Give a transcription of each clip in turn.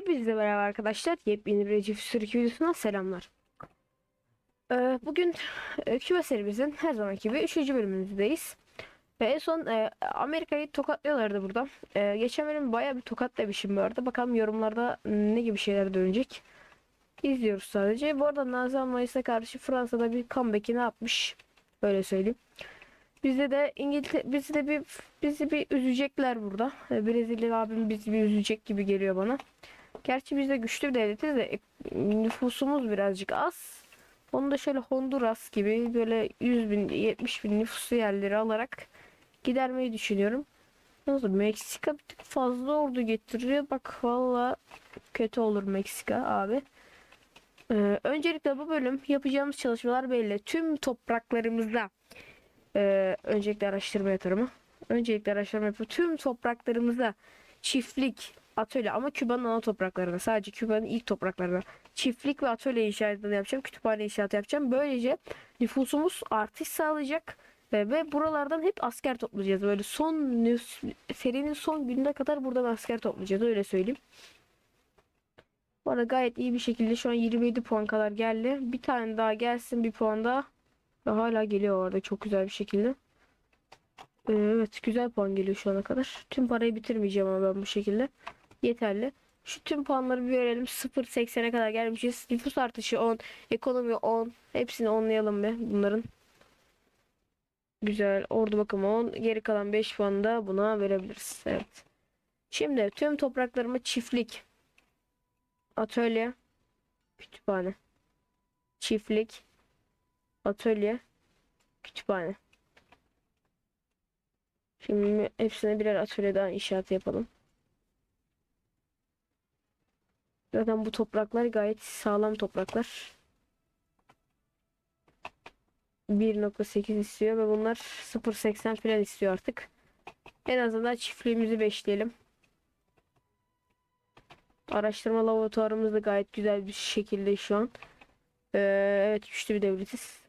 Hepinize merhaba arkadaşlar. Yepyeni bir Recep Sürük videosundan selamlar. Ee, bugün e, küme serimizin her zamanki gibi 3. bölümündeyiz. Ve en son e, Amerika'yı tokatlıyorlardı burada. E, geçen bölüm bayağı bir tokatlamışım bu arada. Bakalım yorumlarda ne gibi şeyler dönecek. İzliyoruz sadece. Bu arada Nazi Almanya'sına karşı Fransa'da bir comeback'i ne yapmış? Böyle söyleyeyim. Bizde de İngiltere bizi de bir bizi bir üzecekler burada. E, Brezilya abim bizi bir üzecek gibi geliyor bana. Gerçi biz de güçlü bir devletiz de e, nüfusumuz birazcık az. Onu da şöyle Honduras gibi böyle 100 bin 70 bin nüfuslu yerleri alarak gidermeyi düşünüyorum. Nasıl Meksika bir tık fazla ordu getiriyor. Bak valla kötü olur Meksika abi. Ee, öncelikle bu bölüm yapacağımız çalışmalar belli. Tüm topraklarımızda ee, öncelikle araştırma yatırımı. Öncelikle araştırma yapıp tüm topraklarımıza çiftlik, atölye ama Küba'nın ana topraklarına sadece Küba'nın ilk topraklarına çiftlik ve atölye inşaatını yapacağım. Kütüphane inşaatı yapacağım. Böylece nüfusumuz artış sağlayacak ve, ve buralardan hep asker toplayacağız. Böyle son serinin son gününe kadar buradan asker toplayacağız. Öyle söyleyeyim. Bu arada gayet iyi bir şekilde şu an 27 puan kadar geldi. Bir tane daha gelsin bir puan daha. Ve hala geliyor orada çok güzel bir şekilde. Ee, Evet güzel puan geliyor şu ana kadar. Tüm parayı bitirmeyeceğim ama ben bu şekilde. Yeterli. Şu tüm puanları bir verelim. 0.80'e kadar gelmişiz. Nüfus artışı 10. Ekonomi 10. Hepsini onlayalım be bunların. Güzel. Ordu bakımı 10. Geri kalan 5 puanı da buna verebiliriz. Evet. Şimdi tüm topraklarıma çiftlik. Atölye. Kütüphane. Çiftlik. Atölye. Kütüphane. Şimdi hepsine birer atölye daha inşaat yapalım. Zaten bu topraklar gayet sağlam topraklar. 1.8 istiyor ve bunlar 0.80 falan istiyor artık. En azından çiftliğimizi beşleyelim. Araştırma laboratuvarımız da gayet güzel bir şekilde şu an. Ee, evet güçlü bir devletiz.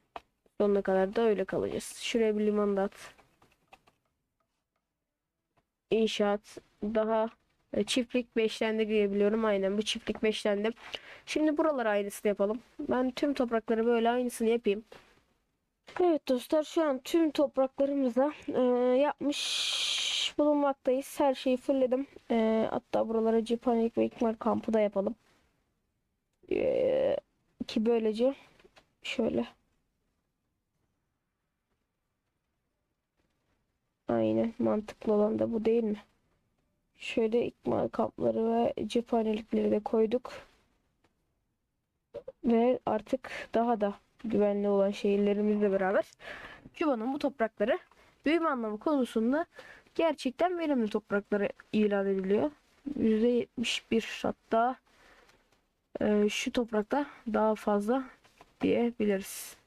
Sonuna kadar da öyle kalacağız. Şuraya bir liman da at. İnşaat daha e, çiftlik beşlendi diyebiliyorum. Aynen bu çiftlik beşlendi. Şimdi buralara aynısını yapalım. Ben tüm toprakları böyle aynısını yapayım. Evet dostlar şu an tüm topraklarımıza e, yapmış bulunmaktayız. Her şeyi fullledim. E, hatta buralara cephanelik ve ikmal kampı da yapalım. E, ki böylece şöyle Aynen mantıklı olan da bu değil mi? Şöyle ikmal kampları ve cephanelikleri de koyduk. Ve artık daha da güvenli olan şehirlerimizle beraber Küba'nın bu toprakları büyüme anlamı konusunda gerçekten verimli toprakları ilan ediliyor. %71 hatta e, şu toprakta daha fazla diyebiliriz.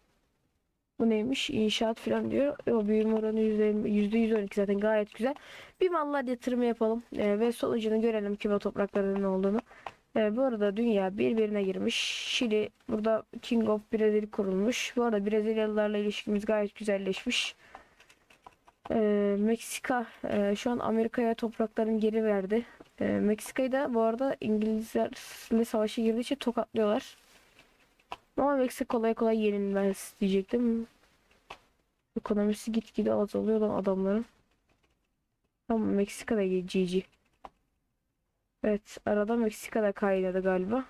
Bu neymiş? İnşaat falan diyor. O büyüme oranı %20, %112 zaten gayet güzel. Bir mallar yatırımı yapalım e, ve sonucunu görelim Küba topraklarının olduğunu. E, bu arada dünya birbirine girmiş. Şili burada King of Brazil kurulmuş. Bu arada Brezilyalılarla ilişkimiz gayet güzelleşmiş. E, Meksika e, şu an Amerika'ya topraklarını geri verdi. E, Meksika'yı da bu arada İngilizlerle savaşa girdiği için tokatlıyorlar. Ama Meksika kolay kolay yenilmez diyecektim. Ekonomisi gitgide azalıyor lan adamların. Tamam Meksika'da GG. Evet arada Meksika'da kaynadı galiba.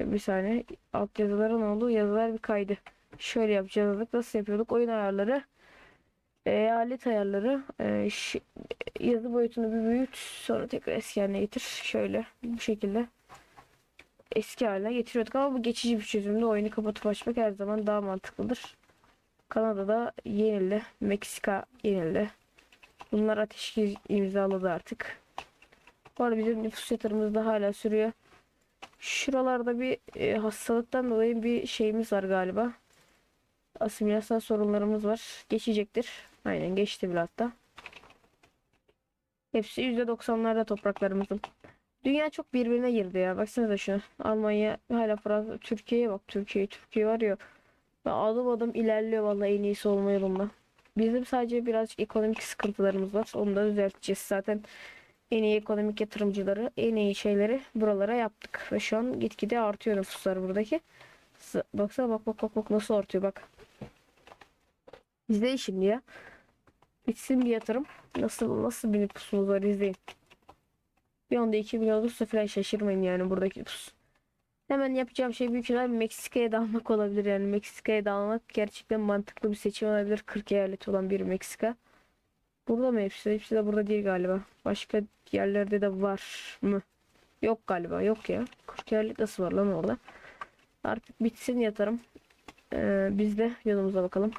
Bir saniye alt yazılara ne oldu? Yazılar bir kaydı. Şöyle yapacağız. Nasıl yapıyorduk? Oyun ayarları. Eyalet ayarları. E, yazı boyutunu bir büyüt. Sonra tekrar eski haline getir. Şöyle bu şekilde eski haline getiriyorduk ama bu geçici bir çözümde oyunu kapatıp açmak her zaman daha mantıklıdır. Kanada'da yenildi. Meksika yenildi. Bunlar ateşkes imzaladı artık. Bu arada bizim nüfus yatırımımız da hala sürüyor. Şuralarda bir e, hastalıktan dolayı bir şeyimiz var galiba. Asimilasyon sorunlarımız var. Geçecektir. Aynen geçti bile hatta. Hepsi %90'larda topraklarımızın. Dünya çok birbirine girdi ya. Baksanıza şuna. Almanya hala Fransa. Türkiye'ye bak. Türkiye. Türkiye var ya. Adım adım ilerliyor vallahi en iyisi olma yolunda. Bizim sadece birazcık ekonomik sıkıntılarımız var. Onu da düzelteceğiz zaten. En iyi ekonomik yatırımcıları, en iyi şeyleri buralara yaptık. Ve şu an gitgide artıyor nüfuslar buradaki. Baksana bak bak bak bak nasıl artıyor bak. İzleyin şimdi ya. Bitsin bir yatırım. Nasıl nasıl bir nüfusumuz var izleyin. Bir anda 2 milyon olursa falan şaşırmayın yani buradaki nüfus. Hemen yapacağım şey büyük ihtimalle Meksika'ya dalmak olabilir yani Meksika'ya dalmak gerçekten mantıklı bir seçim olabilir 40 eyalet olan bir Meksika. Burada mı hepsi? Hepsi de burada değil galiba. Başka yerlerde de var mı? Yok galiba yok ya. 40 eyalet nasıl var lan orada? Artık bitsin yatarım. Ee, biz de yolumuza bakalım.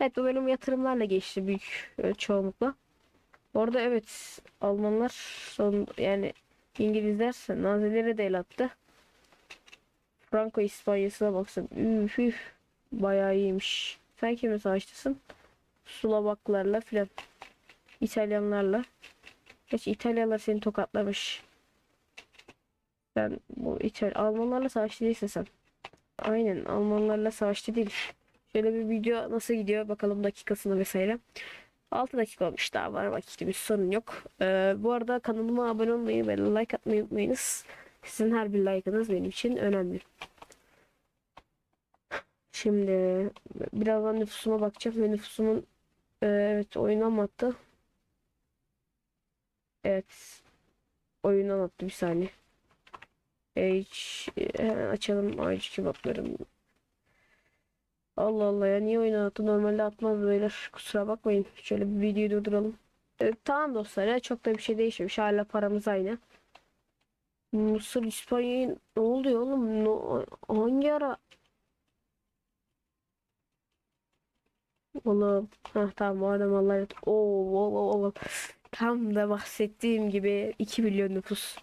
Evet bu bölüm yatırımlarla geçti büyük e, çoğunlukla. Orada evet Almanlar son yani İngilizler Nazilere de el attı. Franco İspanya'sına baksın. Üf üf. Bayağı iyiymiş. Sen kimle savaştasın? Slovaklarla filan. İtalyanlarla. Gerçi İtalyanlar seni tokatlamış. Sen bu İtal Almanlarla savaşta değilsin sen. Aynen Almanlarla savaşta değil. Şöyle bir video nasıl gidiyor bakalım dakikasına vesaire. 6 dakika olmuş daha var vakitimiz sorun yok. Ee, bu arada kanalıma abone olmayı ve like atmayı unutmayınız. Sizin her bir like'ınız benim için önemli. Şimdi birazdan nüfusuma bakacağım ve nüfusumun e, evet oyun anlattı. Evet. Oyun anlattı bir saniye. Age hemen açalım Age kebaplarım. Allah Allah ya niye oyun attı? Normalde atmaz beyler. Kusura bakmayın. Şöyle bir videoyu durduralım. Evet, tamam dostlar ya çok da bir şey değişmemiş. Hala paramız aynı. Mısır İspanya'yı ne oluyor oğlum? No, hangi ara? Oğlum. Hah tamam o adam. Oo, oo, oo, oo. Tam da bahsettiğim gibi 2 milyon nüfus.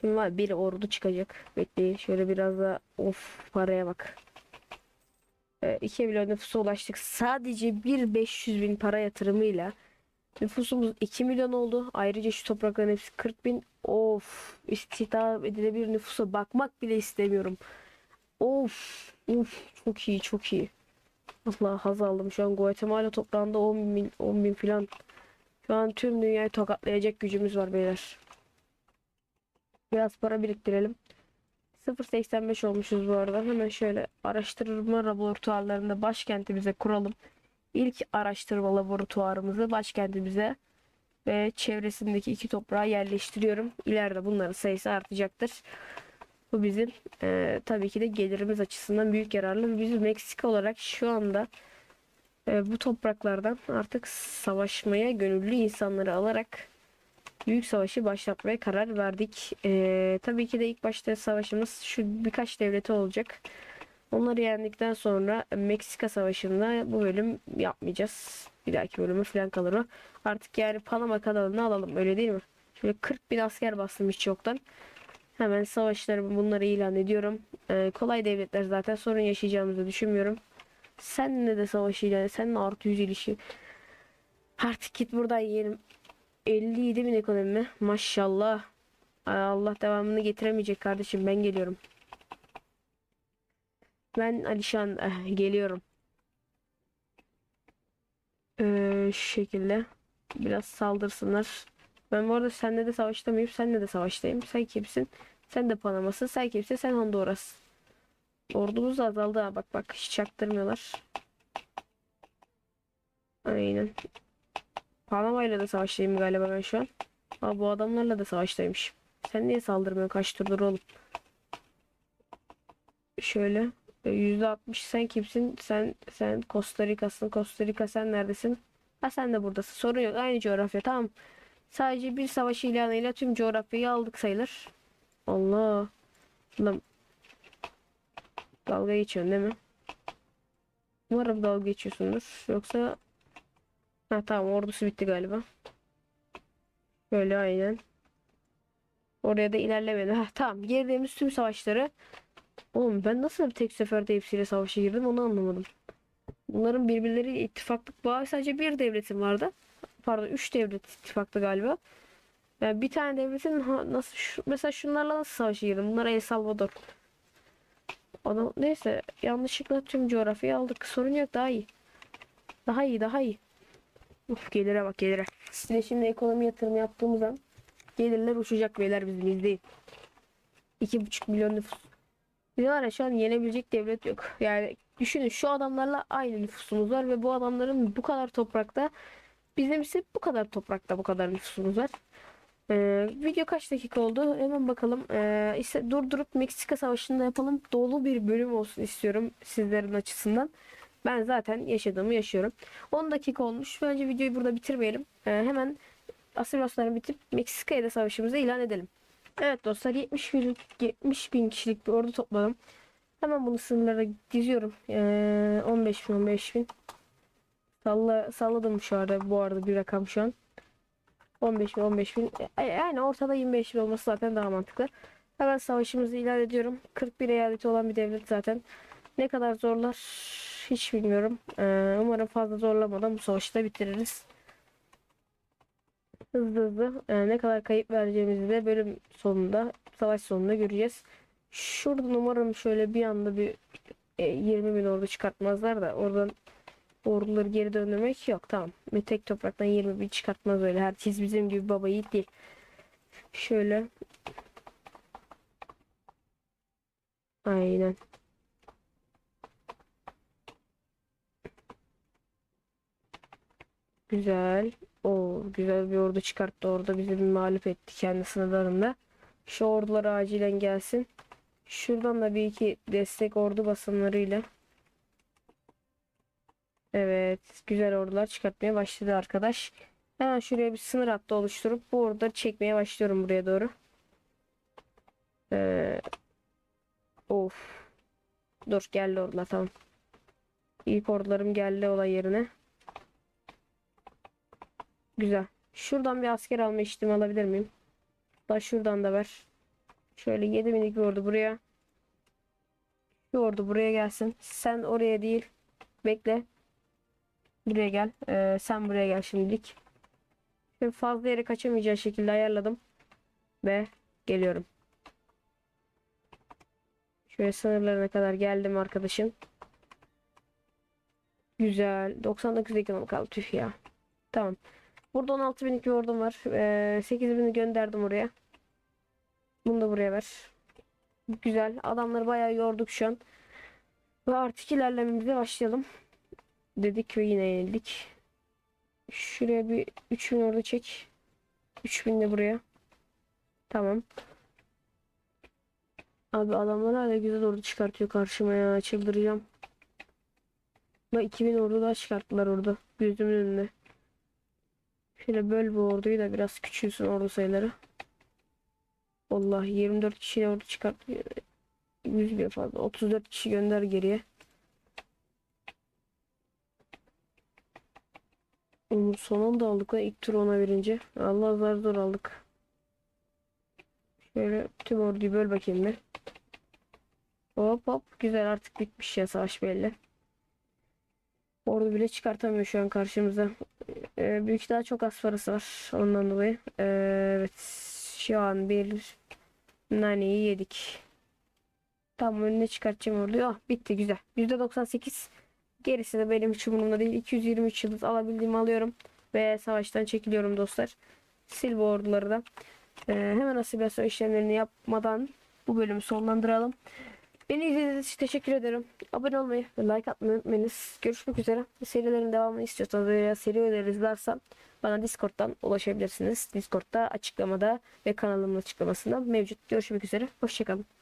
Şimdi var bir ordu çıkacak. Bekleyin şöyle biraz da of paraya bak. 2 milyon nüfusa ulaştık. Sadece bir 500 bin para yatırımıyla nüfusumuz 2 milyon oldu. Ayrıca şu toprakların hepsi 40 bin. Of istihdam edilebilir nüfusa bakmak bile istemiyorum. Of of çok iyi çok iyi. Allah haz aldım. Şu an Guatemala toprağında 10 bin, 10 bin falan. Şu an tüm dünyayı tokatlayacak gücümüz var beyler. Biraz para biriktirelim. 0.85 olmuşuz bu arada. Hemen şöyle araştırma laboratuvarlarında başkentimize kuralım. İlk araştırma laboratuvarımızı başkentimize ve çevresindeki iki toprağa yerleştiriyorum. İleride bunların sayısı artacaktır. Bu bizim e, tabii ki de gelirimiz açısından büyük yararlı. Biz Meksika olarak şu anda e, bu topraklardan artık savaşmaya gönüllü insanları alarak büyük savaşı başlatmaya karar verdik. Ee, tabii ki de ilk başta savaşımız şu birkaç devleti olacak. Onları yendikten sonra Meksika Savaşı'nda bu bölüm yapmayacağız. Bir dahaki bölümü falan kalır o. Artık yani Panama kanalını alalım öyle değil mi? Şöyle 40 bin asker bastım hiç yoktan. Hemen savaşlarımı bunları ilan ediyorum. Ee, kolay devletler zaten sorun yaşayacağımızı düşünmüyorum. Senle de savaş ilan et. Seninle artı 100 ilişki. Artık git buradan yiyelim. 57 bin ekonomi. Maşallah. Allah devamını getiremeyecek kardeşim. Ben geliyorum. Ben Alişan eh, geliyorum. Ee, şu şekilde. Biraz saldırsınlar. Ben bu arada seninle de savaşta mıyım? Seninle de savaştayım. Sen kimsin? Sen de Panama'sın. Sen kimsin? Sen Honduras. Ordumuz azaldı. Bak bak hiç çaktırmıyorlar. Aynen. Panama ile de savaştayım galiba ben şu an. Aa, bu adamlarla da savaştaymış. Sen niye saldırmıyorsun? Kaç turdur oğlum? Şöyle. e, %60 sen kimsin? Sen sen Costa Rica'sın. Costa Rica sen neredesin? Ha sen de buradasın. Sorun yok. Aynı coğrafya. Tamam. Sadece bir savaş ilanıyla tüm coğrafyayı aldık sayılır. Allah. Lan. Dalga geçiyorsun değil mi? Umarım dalga geçiyorsundur. Yoksa Ha tamam ordusu bitti galiba. Böyle aynen. Oraya da ilerlemedi. Ha tamam girdiğimiz tüm savaşları. Oğlum ben nasıl bir tek seferde hepsiyle savaşa girdim onu anlamadım. Bunların birbirleriyle ittifaklık bağı sadece bir devletin vardı. Pardon 3 devlet ittifaklı galiba. Yani bir tane devletin ha, nasıl şu, mesela şunlarla nasıl savaşa girdim? Bunlar El Salvador. Adam, neyse yanlışlıkla tüm coğrafyayı aldık. Sorun yok daha iyi. Daha iyi daha iyi. Uf gelire bak gelire. De şimdi ekonomi yatırımı yaptığımızda gelirler uçacak beyler bizim izleyin. 2,5 milyon nüfus. Bir var ya şu an yenebilecek devlet yok. Yani düşünün şu adamlarla aynı nüfusumuz var ve bu adamların bu kadar toprakta bizim ise bu kadar toprakta bu kadar nüfusumuz var. Ee, video kaç dakika oldu? Hemen bakalım. Ee, işte durdurup Meksika Savaşı'nda yapalım. Dolu bir bölüm olsun istiyorum sizlerin açısından. Ben zaten yaşadığımı yaşıyorum. 10 dakika olmuş. Bence videoyu burada bitirmeyelim. Ee, hemen asimilasyonları bitip Meksika'ya da savaşımızı ilan edelim. Evet dostlar 70 bin, 70 bin kişilik bir ordu topladım. Hemen bunu sınırlara diziyorum. Ee, 15 bin 15 bin. Salla, salladım şu arada bu arada bir rakam şu an. 15 bin 15 bin. E, Yani ortada 25 bin olması zaten daha mantıklı. Hemen savaşımızı ilan ediyorum. 41 eyaleti olan bir devlet zaten. Ne kadar zorlar hiç bilmiyorum. Ee, umarım fazla zorlamadan bu savaşı da bitiririz. Hızlı hızlı e, ne kadar kayıp vereceğimizi de bölüm sonunda, savaş sonunda göreceğiz. Şuradan umarım şöyle bir anda bir e, 20 bin ordu çıkartmazlar da oradan orduları geri döndürmek yok. Tamam. Ve tek topraktan 20 bin çıkartmaz öyle. Herkes bizim gibi baba yiğit değil. Şöyle. Aynen. Güzel. O güzel bir ordu çıkarttı orada bizi bir mağlup etti kendi sınırlarında. Şu ordular acilen gelsin. Şuradan da bir iki destek ordu basımlarıyla. Evet, güzel ordular çıkartmaya başladı arkadaş. Hemen şuraya bir sınır hattı oluşturup bu orduları çekmeye başlıyorum buraya doğru. Ee, of. Dur geldi ordular tamam. İlk ordularım geldi olay yerine. Güzel. Şuradan bir asker alma işlemi alabilir miyim? Da şuradan da ver. Şöyle 7 binlik bir ordu buraya. Bir ordu buraya gelsin. Sen oraya değil. Bekle. Buraya gel. Ee, sen buraya gel şimdilik. Şimdi fazla yere kaçamayacağı şekilde ayarladım. Ve geliyorum. Şöyle sınırlarına kadar geldim arkadaşım. Güzel. 99 ekonomi kaldı. Tüh ya. Tamam. Burada 16 binlik bir ordum var. Ee, 8 bini gönderdim oraya. Bunu da buraya ver. Güzel. Adamları bayağı yorduk şu an. Ve artık ilerlememize başlayalım. Dedik ve yine yenildik. Şuraya bir 3000 orada çek. 3000 de buraya. Tamam. Abi adamlar hala güzel ordu çıkartıyor karşıma ya. Çıldıracağım. Bak 2000 ordu daha çıkarttılar orada. Gözümün önünde. Şöyle böl bu orduyu da biraz küçülsün ordu sayıları. Vallahi 24 kişi ordu çıkartıyor. 100 bile fazla. 34 kişi gönder geriye. Onu sonunda aldık lan ilk tur ona verince. Allah zar zor aldık. Şöyle tüm orduyu böl bakayım bir. Hop hop güzel artık bitmiş ya savaş belli. Ordu bile çıkartamıyor şu an karşımıza. Ee, büyük daha çok az parası var ondan dolayı. Ee, evet şu an bir naneyi yedik. Tam önüne çıkartacağım orduyu. Ah bitti güzel. %98 Gerisi de benim hiç umurumda değil. 223 yıldız alabildiğimi alıyorum. Ve savaştan çekiliyorum dostlar. Sil bu orduları da. Ee, hemen asimilasyon işlemlerini yapmadan bu bölümü sonlandıralım. Beni izlediğiniz için teşekkür ederim. Abone olmayı ve like atmayı unutmayınız. Görüşmek üzere. Serilerin devamını istiyorsanız veya seri öneriniz varsa bana Discord'dan ulaşabilirsiniz. Discord'da açıklamada ve kanalımın açıklamasında mevcut. Görüşmek üzere. Hoşçakalın.